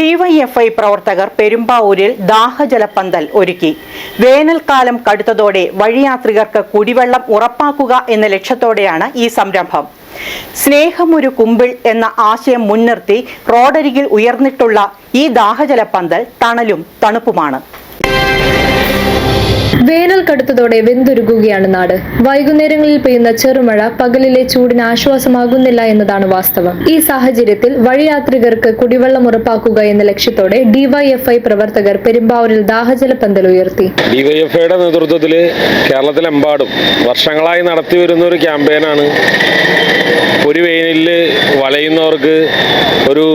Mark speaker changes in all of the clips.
Speaker 1: DYFI പ്രവർത്തകർ പെരുമ്പാവൂരിൽ ദാഹജലപ്പന്തൽ ഒരുക്കി. വേനൽക്കാലം കടുത്തതോടെ വഴിയാത്രികർക്ക് കുടിവെള്ളം ഉറപ്പാക്കുക എന്ന ലക്ഷ്യത്തോടെയാണ് ഈ സംരംഭം. സ്നേഹമൊരു കുമ്പിൾ എന്ന ആശയം മുൻനിർത്തി റോഡരികിൽ ഉയർന്നിട്ടുള്ള ഈ ദാഹജലപ്പന്തൽ തണലും തണുപ്പുമാണ്.
Speaker 2: വേനൽ കടുത്തതോടെ വെന്തുരുകുകയാണ് നാട്. വൈകുന്നേരങ്ങളിൽ പെയ്യുന്ന ചെറുമഴ പകലിലെ ചൂടിന് ആശ്വാസമാകുന്നില്ല എന്നതാണ് വാസ്തവം. ഈ സാഹചര്യത്തിൽ വഴിയാത്രികർക്ക് കുടിവെള്ളം ഉറപ്പാക്കുക എന്ന ലക്ഷ്യത്തോടെ ഡിവൈഎഫ്ഐ പ്രവർത്തകർ പെരുമ്പാവൂരിൽ ദാഹജല പന്തൽ ഉയർത്തി.
Speaker 3: ഡിവൈഎഫ്ഐയുടെ നേതൃത്വത്തിൽ കേരളത്തിലെമ്പാടും വർഷങ്ങളായി നടത്തി വരുന്ന ഒരു ക്യാമ്പയിനാണ്. ഒരു വെയിലിൽ വളയുന്നവർക്ക് ഒരു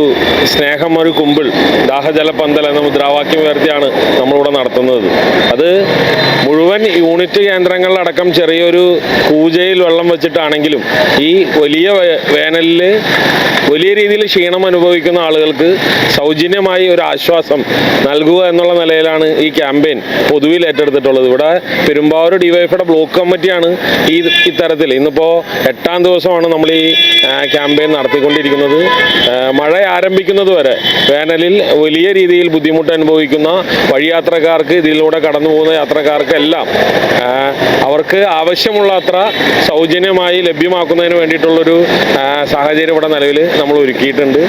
Speaker 3: സ്നേഹം ഒരു കുമ്പിൾ ദാഹജല പന്തൽ എന്ന മുദ്രാവാക്യം ഉയർത്തിയാണ് നമ്മളിവിടെ നടത്തുന്നത്. അത് മുഴുവൻ യൂണിറ്റ് കേന്ദ്രങ്ങളിലടക്കം ചെറിയൊരു പൂജയിൽ വെള്ളം വെച്ചിട്ടാണെങ്കിലും ഈ വലിയ വേനലിൽ വലിയ രീതിയിൽ ക്ഷീണം അനുഭവിക്കുന്ന ആളുകൾക്ക് സൗജന്യമായി ഒരു ആശ്വാസം നൽകുക എന്നുള്ള നിലയിലാണ് ഈ ക്യാമ്പയിൻ പൊതുവിൽ ഏറ്റെടുത്തിട്ടുള്ളത്. ഇവിടെ പെരുമ്പാവൂർ ഡിവൈഫയുടെ ബ്ലോക്ക് കമ്മിറ്റിയാണ് ഈ ഇത്തരത്തിൽ. ഇന്നിപ്പോൾ എട്ടാം ദിവസമാണ് നമ്മൾ ഈ ക്യാമ്പയിൻ നടത്തിക്കൊണ്ടിരിക്കുന്നത്. മഴ ആരംഭിക്കുന്നത് വരെ വേനലിൽ വലിയ രീതിയിൽ ബുദ്ധിമുട്ട് അനുഭവിക്കുന്ന വഴിയാത്രക്കാർക്ക് ഇതിലൂടെ കടന്നു പോകുന്ന യാത്രക്കാർക്കെല്ലാം അവർക്ക് ആവശ്യമുള്ള അത്ര സൗജന്യമായി ലഭ്യമാക്കുന്നതിന് വേണ്ടിയിട്ടുള്ളൊരു സാഹചര്യം ഇവിടെ നിലവിൽ നമ്മൾ ഒരുക്കിയിട്ടുണ്ട്.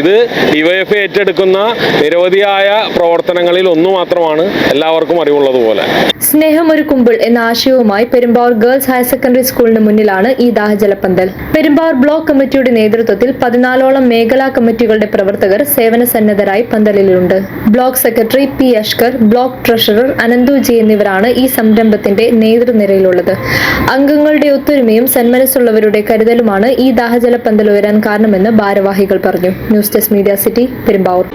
Speaker 3: ഇത് ഡിവൈഎഫ് ഏറ്റെടുക്കുന്ന നിരവധിയായ പ്രവർത്തനങ്ങളിൽ ഒന്നു മാത്രമാണ് എല്ലാവർക്കും അറിവുള്ളതുപോലെ
Speaker 2: സ്നേഹം ഒരു കുമ്പിൾ എന്ന ആശയവുമായി പെരുമ്പാവൂർ ഗേൾസ് ഹയർ സെക്കൻഡറി സ്കൂളിന് മുന്നിലാണ് ഈ ദാഹജലപ്പന്തൽ. പെരുമ്പാവൂർ ബ്ലോക്ക് കമ്മിറ്റിയുടെ നേതൃത്വത്തിൽ പതിനാലോളം മേഖലാ കമ്മിറ്റികളുടെ പ്രവർത്തകർ സേവന സന്നദ്ധരായി പന്തലിലുണ്ട്. Block secretary P Ashkar block treasurer Ananthu G എന്നിവരാണ് ഈ സംരംഭത്തിന്റെ നേതൃനിരയിലുള്ളത്. അംഗങ്ങളുടെ ഒത്തൊരുമയും സന്മനസ്സുള്ളവരുടെ കരുതലുമാണ് ഈ ദാഹജല പന്തൽ ഉയരാൻ കാരണമെന്ന് ഭാരവാഹികൾ പറഞ്ഞു. News desk media city Perumbavoor.